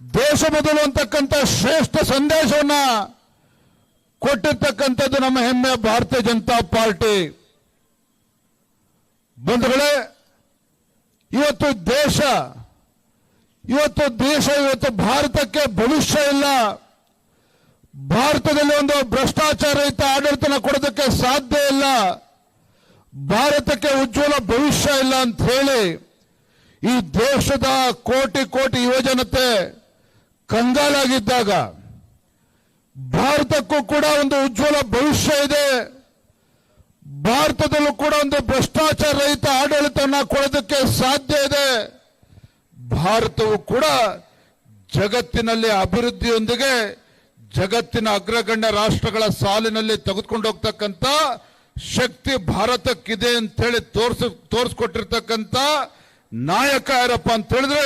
ದೇಶ ಮೊದಲು ಅಂತಕ್ಕಂಥ ಶ್ರೇಷ್ಠ ಸಂದೇಶವನ್ನ ಕೊಟ್ಟಿರ್ತಕ್ಕಂಥದ್ದು ನಮ್ಮ ಹೆಮ್ಮೆ ಭಾರತೀಯ ಜನತಾ ಪಾರ್ಟಿ. ಬಂಧುಗಳೇ, ಇವತ್ತು ದೇಶ ಇವತ್ತು ದೇಶ, ಇವತ್ತು ಭಾರತಕ್ಕೆ ಭವಿಷ್ಯ ಇಲ್ಲ. ಭಾರತದಲ್ಲಿ ಒಂದು ಭ್ರಷ್ಟಾಚಾರ ರಹಿತ ಆಡಳಿತನ ಕೊಡೋದಕ್ಕೆ ಸಾಧ್ಯ ಇಲ್ಲ. ಭಾರತಕ್ಕೆ ಉಜ್ವಲ ಭವಿಷ್ಯ ಇಲ್ಲ ಅಂತ ಹೇಳಿ ಈ ದೇಶದ ಕೋಟಿ ಕೋಟಿ ಯುವಜನತೆ ಕಂಗಾಲಾಗಿದ್ದಾಗ ಭಾರತಕ್ಕೂ ಕೂಡ ಒಂದು ಉಜ್ವಲ ಭವಿಷ್ಯ ಇದೆ. ಭಾರತದಲ್ಲೂ ಕೂಡ ಒಂದು ಭ್ರಷ್ಟಾಚಾರ ರಹಿತ ಆಡಳಿತವನ್ನ ಕೊಡೋದಕ್ಕೆ ಸಾಧ್ಯ ಇದೆ. ಭಾರತವು ಕೂಡ ಜಗತ್ತಿನಲ್ಲಿ ಅಭಿವೃದ್ಧಿಯೊಂದಿಗೆ ಜಗತ್ತಿನ ಅಗ್ರಗಣ್ಯ ರಾಷ್ಟ್ರಗಳ ಸಾಲಿನಲ್ಲಿ ತೆಗೆದುಕೊಂಡು ಹೋಗ್ತಕ್ಕಂಥ ಶಕ್ತಿ ಭಾರತಕ್ಕಿದೆ ಅಂತ ಹೇಳಿ ತೋರಿಸ್, ತೋರಿಸ್ಕೊಟ್ಟಿರ್ತಕ್ಕಂಥ ನಾಯಕ ಯಾರಪ್ಪ ಅಂತ ಹೇಳಿದ್ರೆ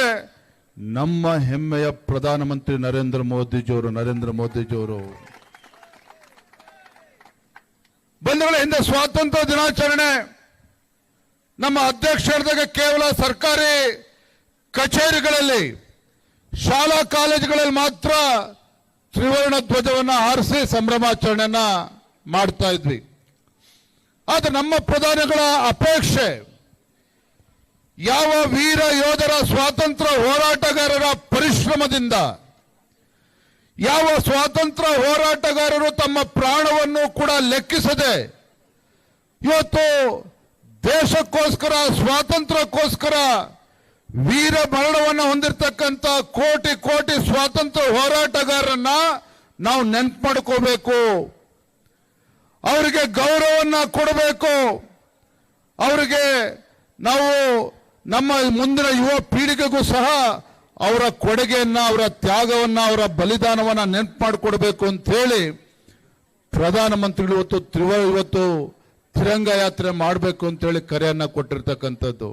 ನಮ್ಮ ಹೆಮ್ಮೆಯ ಪ್ರಧಾನಮಂತ್ರಿ ನರೇಂದ್ರ ಮೋದಿಜಿಯವರು ನರೇಂದ್ರ ಮೋದಿಜಿಯವರು. ಬಂಧುಗಳ, ಹಿಂದೆ ಸ್ವಾತಂತ್ರ್ಯ ದಿನಾಚರಣೆ. ನಮ್ಮ ಅಧ್ಯಕ್ಷರದಾಗ ಕೇವಲ ಸರ್ಕಾರಿ ಕಚೇರಿಗಳಲ್ಲಿ, ಶಾಲಾ ಕಾಲೇಜುಗಳಲ್ಲಿ ಮಾತ್ರ ತ್ರಿವರ್ಣ ಧ್ವಜವನ್ನು ಹಾರಿಸಿ ಸಂಭ್ರಮಾಚರಣೆಯನ್ನ ಮಾಡ್ತಾ ಇದ್ವಿ. ಆದ್ರೆ ನಮ್ಮ ಪ್ರಧಾನಿಗಳ ಅಪೇಕ್ಷೆ ಯಾವ ವೀರ ಯೋಧರ ಸ್ವಾತಂತ್ರ್ಯ ಹೋರಾಟಗಾರರ ಪರಿಶ್ರಮದಿಂದ, ಯಾವ ಸ್ವಾತಂತ್ರ್ಯ ಹೋರಾಟಗಾರರು ತಮ್ಮ ಪ್ರಾಣವನ್ನು ಕೂಡ ಲೆಕ್ಕಿಸದೆ ಇವತ್ತು ದೇಶಕ್ಕೋಸ್ಕರ, ಸ್ವಾತಂತ್ರ್ಯಕ್ಕೋಸ್ಕರ ವೀರ ಮರಣವನ್ನು ಹೊಂದಿರತಕ್ಕಂಥ ಕೋಟಿ ಕೋಟಿ ಸ್ವಾತಂತ್ರ್ಯ ಹೋರಾಟಗಾರರನ್ನ ನಾವು ನೆನ್ಪು ಮಾಡ್ಕೋಬೇಕು. ಅವರಿಗೆ ಗೌರವನ್ನ ಕೊಡಬೇಕು. ಅವರಿಗೆ ನಾವು ನಮ್ಮ ಮುಂದಿನ ಯುವ ಪೀಳಿಗೆಗೂ ಸಹ ಅವರ ಕೊಡುಗೆಯನ್ನ, ಅವರ ತ್ಯಾಗವನ್ನ, ಅವರ ಬಲಿದಾನವನ್ನ ನೆನಪು ಮಾಡಿಕೊಡ್ಬೇಕು ಅಂತ ಹೇಳಿ ಪ್ರಧಾನಮಂತ್ರಿಗಳು ಇವತ್ತು ತ್ರಿವ, ಇವತ್ತು ತಿರಂಗ ಯಾತ್ರೆ ಮಾಡಬೇಕು ಅಂತ ಹೇಳಿ ಕರೆಯನ್ನ ಕೊಟ್ಟಿರ್ತಕ್ಕಂಥದ್ದು.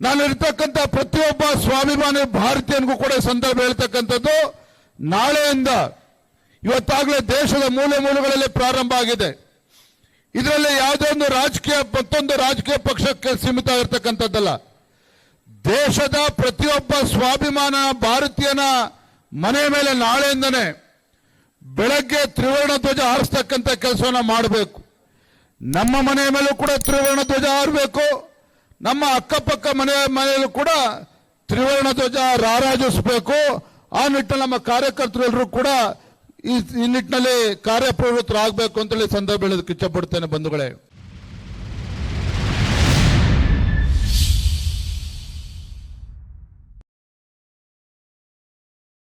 ನಾನು ಇರ್ತಕ್ಕಂಥ ಪ್ರತಿಯೊಬ್ಬ ಸ್ವಾಭಿಮಾನಿ ಭಾರತೀಯನಿಗೂ ಕೂಡ ಸಂದರ್ಭ ಹೇಳ್ತಕ್ಕಂಥದ್ದು, ನಾಳೆಯಿಂದ ಇವತ್ತಾಗಲೇ ದೇಶದ ಮೂಲೆ ಮೂಲೆಗಳಲ್ಲಿ ಪ್ರಾರಂಭ ಆಗಿದೆ. ಇದರಲ್ಲಿ ಯಾವುದೋ ಒಂದು ರಾಜಕೀಯ, ಮತ್ತೊಂದು ರಾಜಕೀಯ ಪಕ್ಷಕ್ಕೆ ಸೀಮಿತ ಆಗಿರ್ತಕ್ಕಂಥದ್ದಲ್ಲ. ದೇಶದ ಪ್ರತಿಯೊಬ್ಬ ಸ್ವಾಭಿಮಾನ ಭಾರತೀಯನ ಮನೆ ಮೇಲೆ ನಾಳೆಯಿಂದನೇ ಬೆಳಗ್ಗೆ ತ್ರಿವರ್ಣ ಧ್ವಜ ಹಾರಿಸ್ತಕ್ಕಂಥ ಕೆಲಸವನ್ನು ಮಾಡಬೇಕು. ನಮ್ಮ ಮನೆ ಮೇಲೂ ಕೂಡ ತ್ರಿವರ್ಣ ಧ್ವಜ ಹಾರಬೇಕು. ನಮ್ಮ ಅಕ್ಕಪಕ್ಕ ಮನೆ ಮನೆಯಲ್ಲೂ ಕೂಡ ತ್ರಿವರ್ಣ ಧ್ವಜ ರಾರಾಜಿಸಬೇಕು. ಆ ನಿಟ್ಟಿನಲ್ಲಿ ನಮ್ಮ ಕಾರ್ಯಕರ್ತರೆಲ್ಲರೂ ಕೂಡ ಈ ನಿಟ್ಟಿನಲ್ಲಿ ಕಾರ್ಯಪ್ರವೃತ್ತರಾಗಬೇಕು ಅಂತೇಳಿ ಸಂದರ್ಭ ಹೇಳೋದಕ್ಕೆ ಇಚ್ಛಪಡ್ತೇನೆ ಬಂಧುಗಳೇ.